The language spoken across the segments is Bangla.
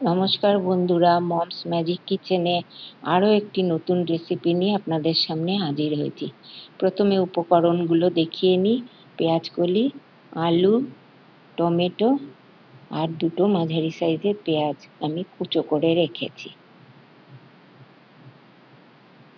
নমস্কার বন্ধুরা, মমস ম্যাজিক কিচেনে আরও একটি নতুন রেসিপি নিয়ে আপনাদের সামনে হাজির হয়েছি। প্রথমে উপকরণগুলো দেখিয়ে নিই, পেঁয়াজ কলি, আলু, টমেটো আর দুটো মাঝারি সাইজের পেঁয়াজ আমি কুচো করে রেখেছি।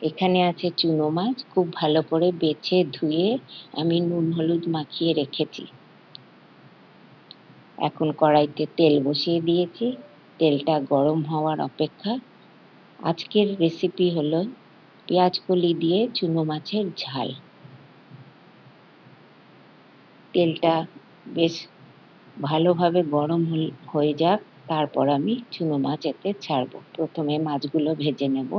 এখানে আছে চুনো মাছ, খুব ভালো করে বেছে ধুয়ে আমি নুন হলুদ মাখিয়ে রেখেছি। এখন কড়াইতে তেল বসিয়ে দিয়েছি। তেলটা গরম হওয়ার অপেক্ষা। আজকের রেসিপি হলো পেঁয়াজ কলি দিয়ে চুনো মাছের ঝাল। তেলটা বেশ ভালোভাবে গরম হয়ে যাক, তারপর আমি চুনো মাছ এতে ছাড়বো। প্রথমে মাছগুলো ভেজে নেব।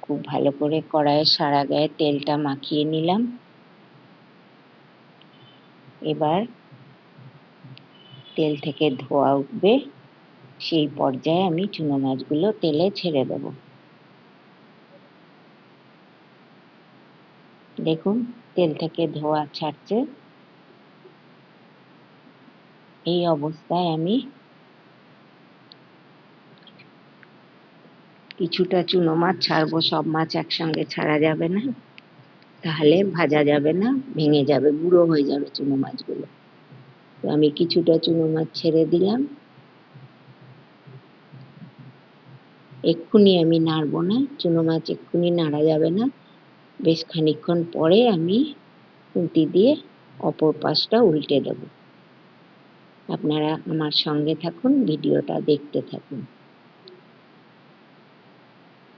খুব ভালো করে কড়াইয়ে সারা গায়ে তেলটা মাখিয়ে নিলাম। এবার তেল থেকে ধোয়া উঠবে, সেই পর্যায়ে আমি চুনো মাছগুলো তেলে ছেড়ে দেব। দেখুন, তেল থেকে ধোয়া ছাড়ছে। এই অবস্থায় আমি কিছুটা চুনো মাছ ছাড়বো, সব মাছ একসঙ্গে ছাড়া যাবে না। তাহলে ভাজা যাবে না, ভেঙে যাবে, গুঁড়ো হয়ে যাবে চুনো মাছগুলো। তো আমি কিছুটা চুনো মাছ ছেড়ে দিলাম। এক্ষুনি আমি নাড়বো না, চুনো মাছ এক্ষুনি নাড়া যাবে না। বেশ খানিক্ষণ পরে আমি খুন্তি দিয়ে অপর পাশটা উল্টে দেব। আপনারা আমার সঙ্গে থাকুন, ভিডিওটা দেখতে থাকুন।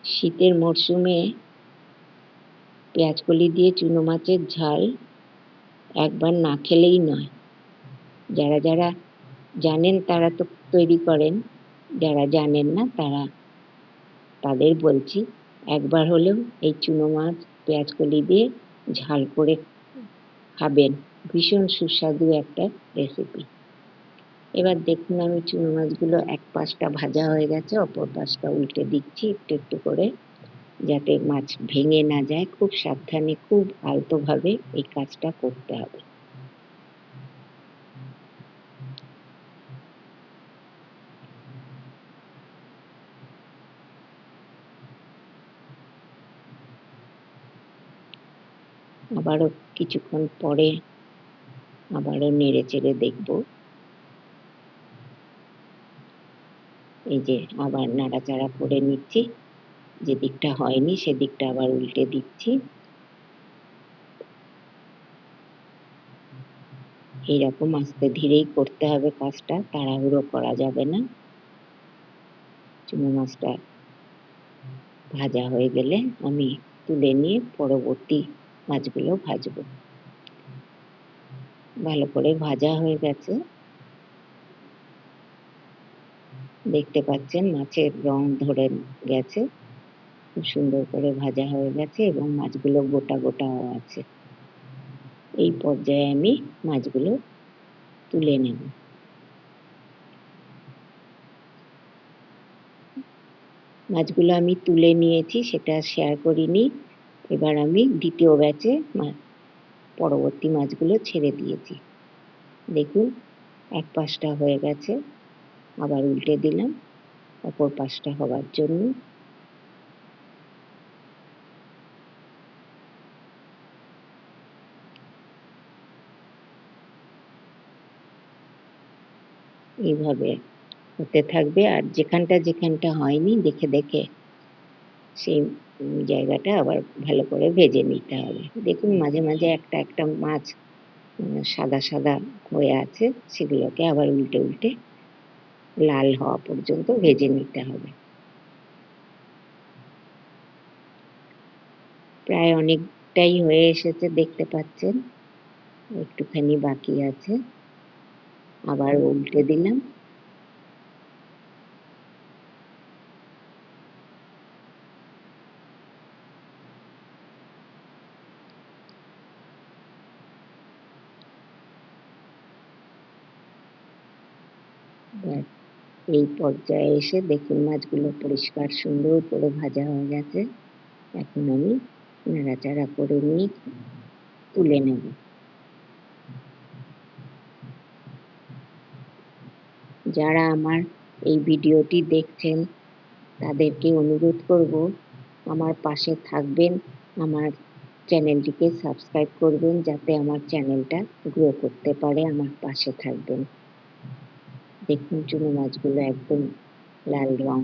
শীতের মরশুমে পেঁয়াজকলি দিয়ে চুনো মাছের ঝাল একবার না খেলেই নয়। যারা যারা জানেন তারা তো তৈরি করেন, যারা জানেন না তারা তাদের বলছি, একবার হলেও এই চুনো মাছ, পেঁয়াজ কলি দিয়ে ঝাল করে খাবেন। ভীষণ সুস্বাদু একটা রেসিপি এবার দেখুন আমি চুনো মাছগুলো এক পাশটা ভাজা হয়ে গেছে, অপর পাশটা উল্টে দিচ্ছি একটু একটু করে, যাতে মাছ ভেঙে না যায়। খুব সাবধানে, খুব আলতোভাবে এই কাজটা করতে হবে। আবারও কিছুক্ষণ পরে আবারও নেড়ে চেড়ে দেখব। এই যে আবার নাড়াচাড়া করে নিচ্ছি। যে দিকটা হয়নি সেদিকটা আবার উল্টে দিচ্ছি। এইরকম আস্তে ধীরেই করতে হবে কাজটা, তাড়াহুড়ো করা যাবে না। চুনো মাছটা ভাজা হয়ে গেলে আমি তুলে নিয়ে পরবর্তী মাছগুলো ভাজবো। ভালো করে ভাজা হয়ে গেছে। দেখতে পাচ্ছেন মাছের রং ধরে গেছে। খুব সুন্দর করে ভাজা হয়ে গেছে এবং মাছগুলো গোটা গোটাও আছে। এই পর্যায়ে আমি মাছগুলো তুলে নেব। মাছগুলো আমি তুলে নিয়েছি, সেটা শেয়ার করিনি। এবার আমি দ্বিতীয় ব্যাচে পরবর্তী মাছগুলো ছেড়ে দিয়েছি। দেখুন, এক পাশটা হয়ে গেছে, আবার উল্টে দিলাম, অপর পাশটা হবার জন্য। এইভাবে হতে থাকবে, আর যেখানটা যেখানটা হয়নি, দেখে দেখে সেই জায়গাটা আবার ভালো করে ভেজে নিতে হবে। দেখুন মাঝে মাঝে একটা একটা মাছ সাদা সাদা হয়ে আছে, সেগুলোকে আবার উল্টে উল্টে লাল হওয়া পর্যন্ত ভেজে নিতে হবে। প্রায় অনেকটাই হয়ে এসেছে, দেখতে পাচ্ছেন। একটুখানি বাকি আছে। আবার উল্টে দিলাম। এই পর্যায়ে এসে দেখুন মাছগুলো পরিষ্কার, সুন্দর করে ভাজা হয়ে গেছে। এখন আমি নাড়াচাড়া করে নিয়ে তুলে নেব। যারা আমার এই ভিডিওটি দেখছেন, তাদেরকে অনুরোধ করব, আমার পাশে থাকবেন, আমার চ্যানেলটিকে সাবস্ক্রাইব করবেন, যাতে আমার চ্যানেলটা গ্রো করতে পারে, আমার পাশে থাকবেন। দেখুন চুনো মাছগুলো একদম লাল রং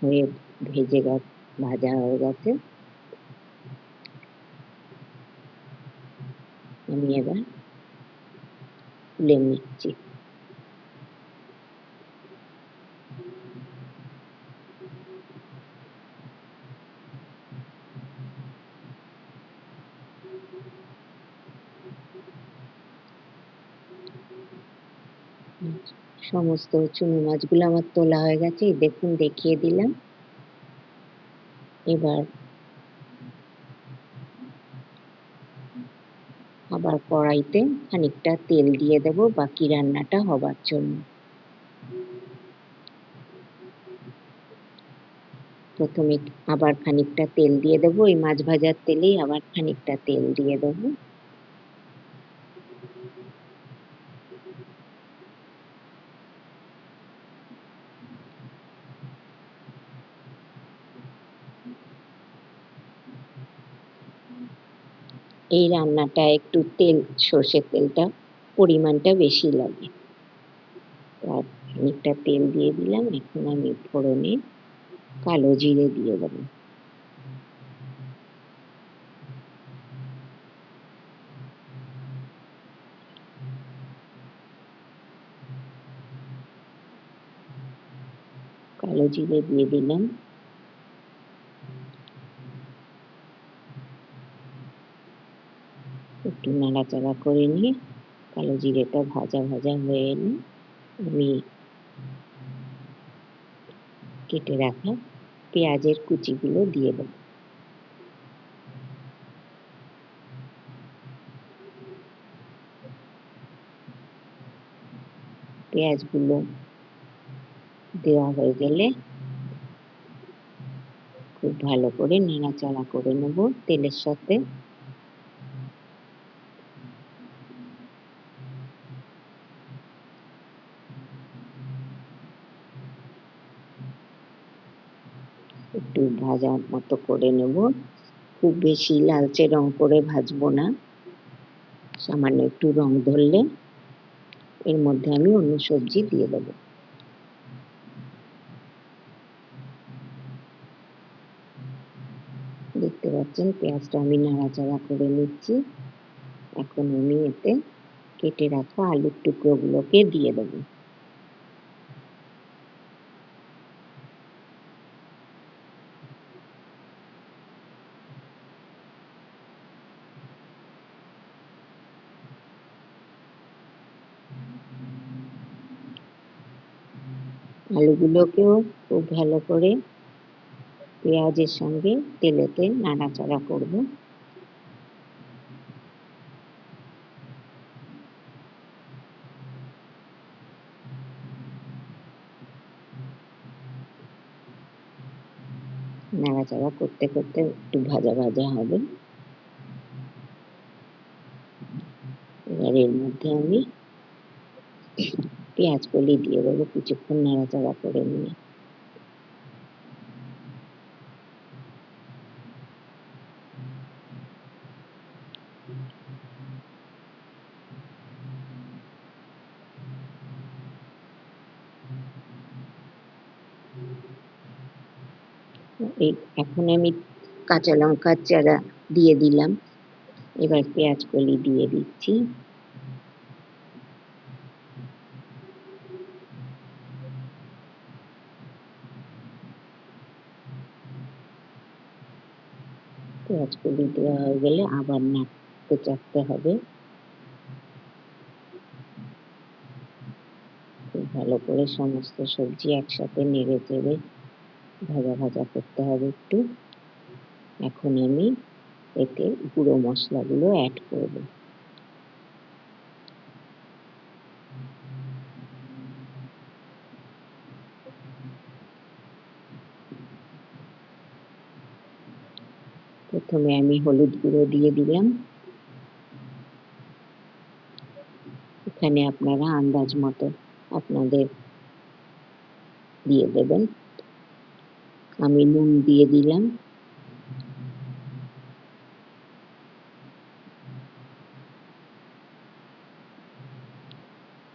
হয়ে ভেজে গে, ভাজা হয়ে গেছে। আমি এবার তুলে নিচ্ছি। সমস্ত চুনো মাছগুলো আমার তোলা হয়ে গেছে। দেখুন, দেখিয়ে দিলাম। এবার আবার কড়াইতে খানিকটা তেল দিয়ে দেব বাকি রান্নাটা হবার জন্য। প্রথমে আবার খানিকটা তেল দিয়ে দেবো। এই মাছ ভাজার তেলেই আবার খানিকটা তেল দিয়ে দেবো। এই রান্নাটা একটু তেল, সর্ষের তেলটা, পরিমাণটা বেশি লাগে। আর তেল দিয়ে দিলাম, এখন আমি ফোড়নে কালো জিরে দিয়ে দেবো। কালো জিরে দিয়ে দিলাম। একটু নাড়াচাড়া করে নিয়ে কালো জিরেটা ভাজা ভাজা হয়ে এলে আমি কেটে রাখা পেঁয়াজের কুচিগুলো দিয়ে দেব। পেঁয়াজগুলো দেওয়া হয়ে গেলে খুব ভালো করে নাড়াচাড়া করে নেব। তেলের সাথে একটু ভাজার মতো করে নেব। খুব বেশি লালচে রং করে ভাজবো না। সামান্য একটু রং ধরলে এর মধ্যে আমি অন্য সবজি দিয়ে দেবো। দেখতে পাচ্ছেন পেঁয়াজটা আমি নাড়াচাড়া করে নিচ্ছি। এখন আমি এতে কেটে রাখা আলুর টুকরোগুলোকে দিয়ে দেবো। আলুগুলোকেও খুব ভালো করে পেঁয়াজের সঙ্গে তেলেতে নাড়াচাড়া করব। নাড়াচাড়া করতে করতে একটু ভাজা ভাজা হবে। এবার এর মধ্যে আমি পেঁয়াজ কলি দিয়ে দেবো, কিছুক্ষণ নাড়াচাড়া করে নিয়ে। এখন আমি কাঁচা লঙ্কার চারা দিয়ে দিলাম। এবার পেঁয়াজ কলি দিয়ে দিচ্ছি পেঁয়াজ কলি দেওয়া হয়ে গেলে আবার নাক চাড়তে হবে ভালো করে সমস্ত সবজি একসাথে নেড়ে চেড়ে ভাজা ভাজা করতে হবে একটু। এখন আমি এতে গুঁড়ো মশলাগুলো অ্যাড করব। প্রথমে আমি হলুদ গুঁড়ো দিয়ে দিলাম। এখানে আপনারা আন্দাজ মতো আপনাদের দিয়ে দেবেন। আমি নুন দিয়ে দিলাম।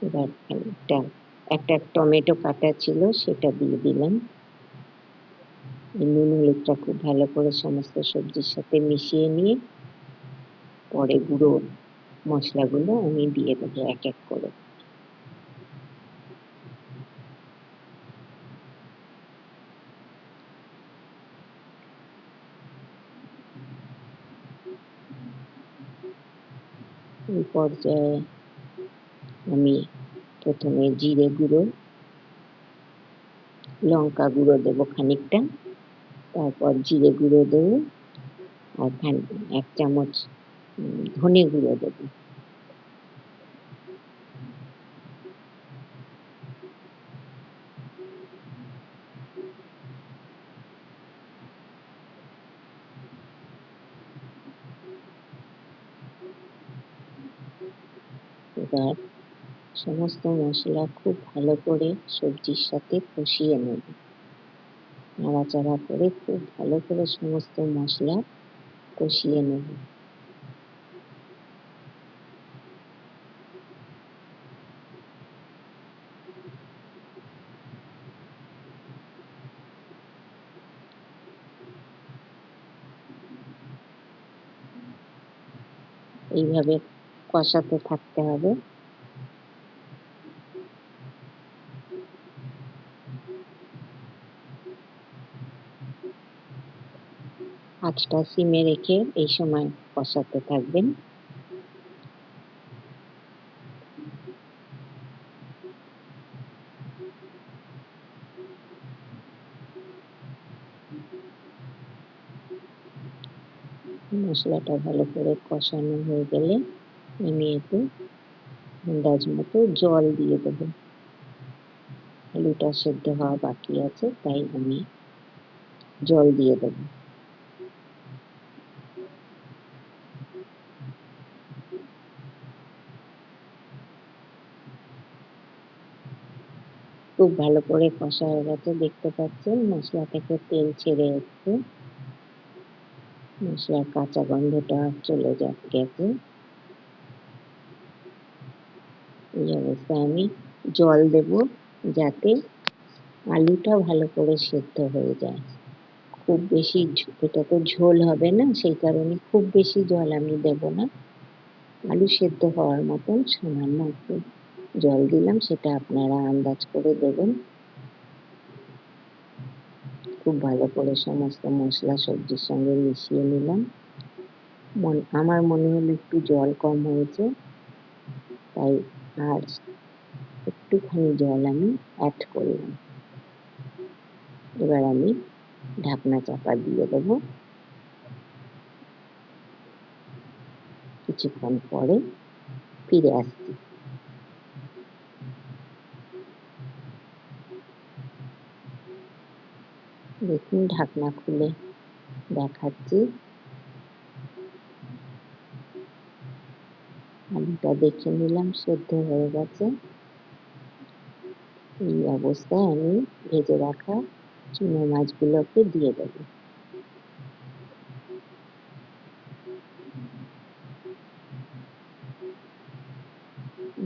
এবার একটা একটা টমেটো কাটা ছিল সেটা দিয়ে দিলাম। নুন হলুদটা খুব ভালো করে সমস্ত সবজির সাথে মিশিয়ে নিয়ে পরে গুঁড়ো মশলাগুলো আমি দিয়ে দেবো এক এক করে। এই পর্যায়ে আমি প্রথমে জিরে গুঁড়ো, লঙ্কা গুঁড়ো দেবো খানিকটা। তারপর জিরে গুঁড়ো দেবো আর এক চামচ ধনে গুঁড়ো দেবো। এবার সমস্ত মশলা খুব ভালো করে সবজির সাথে কষিয়ে নেব। নাড়াচাড়া করে খুব ভালো করে সমস্ত মশলা কষিয়ে নেব। এইভাবে কষাতে থাকতে হবে। আঁচটা সিমে রেখে এই সময় কষাতে থাকবেন। মশলাটা ভালো করে কষানো হয়ে গেলে আমি এতে আন্দাজ মতো জল দিয়ে দেবো। আলুটা সেদ্ধ হওয়া বাকি আছে, তাই আমি জল দিয়ে দেবো। খুব ভালো করে কষা হয়ে গেছে, দেখতে পাচ্ছেন? মশলা থেকে তেল ছেড়ে এসছে মশলার কাঁচা গন্ধটা চলে গেছে। এই অবস্থায় আমি জল দেব যাতে আলুটা ভালো করে সেদ্ধ হয়ে যায়। খুব বেশি এটা তো ঝোল হবে না, সেই কারণে খুব বেশি জল আমি দেব না। আলু সেদ্ধ হওয়ার মতন সামান্য একটু জল দিলাম, সেটা আপনারা আন্দাজ করে দেবেন। খুব ভালো করে সমস্ত মশলা সবজির সঙ্গে মিশিয়ে নিলাম। আমার মনে হলো একটু জল কম হয়েছে, তাই আর একটুখানি জল আমি অ্যাড করলাম। এবার আমি ঢাকনা চাপা দিয়ে দেব। কিছুক্ষণ পরে ফিরে আসছি। দেখুন ঢাকনা খুলে দেখাচ্ছি। আলুটা দেখে নিলাম, সেদ্ধ হয়ে গেছে। এই অবস্থায় আমি ভেজে রাখা চুনো মাছগুলোকে দিয়ে দেব।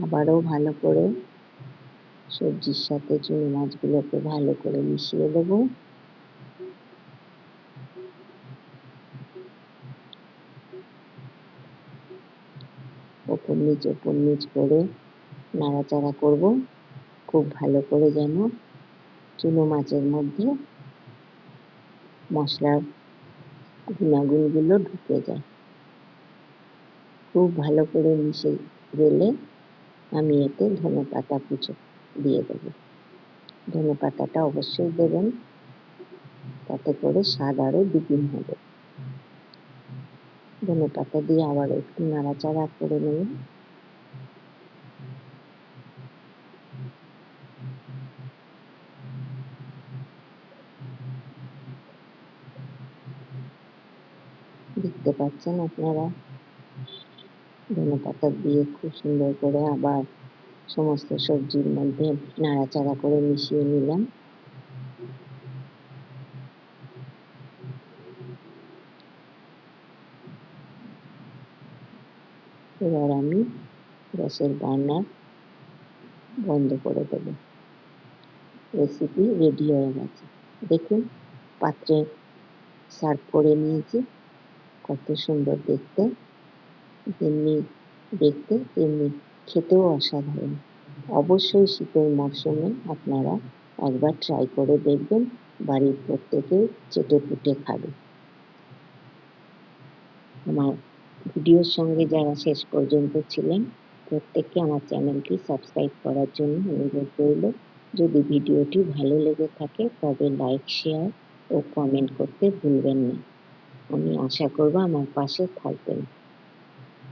আবারও ভালো করে সবজির সাথে চুনো মাছগুলোকে ভালো করে মিশিয়ে দেবো ওপর নিচ ওপর নিচ করে নাড়াচাড়া করব, খুব ভালো করে যেন চুনো মাছের মধ্যে মশলার গুণাগুণগুলো ঢুকে যায়। খুব ভালো করে মিশে গেলে আমি এতে ধনে পাতা কুচো দিয়ে দেব। ধনে পাতাটা অবশ্যই দেবেন, তাতে করে স্বাদ আরও দ্বিগুণ হবে। ধনে পাতা দিয়ে আবার একটু নাড়াচাড়া করে নেব দেখতে পাচ্ছেন আপনারা? ধনে পাতা দিয়ে খুব সুন্দর করে আবার সমস্ত সবজির মধ্যে নাড়াচাড়া করে মিশিয়ে নিলাম। এবার আমি গ্যাসের বার্নার বন্ধ করে দেব। রেসিপি রেডি হয়ে গেছে। দেখুন, পাত্রে সার্ভ করে নিয়েছি। কত সুন্দর দেখতে। তেমনি দেখতে তেমনি খেতেও অসাধারণ। অবশ্যই শীতের মরশুমে আপনারা একবার ট্রাই করে দেখবেন, বাড়ির প্রত্যেকে চেটে পুটে খাবে। আমার ভিডিওর সঙ্গে যারা শেষ পর্যন্ত ছিলেন, প্রত্যেককে আমার চ্যানেলটি সাবস্ক্রাইব করার জন্য অনুরোধ রইল। যদি ভিডিওটি ভালো লেগে থাকে, তবে লাইক শেয়ার ও কমেন্ট করতে ভুলবেন না। আমি আশা করব আমার পাশে থাকবেন।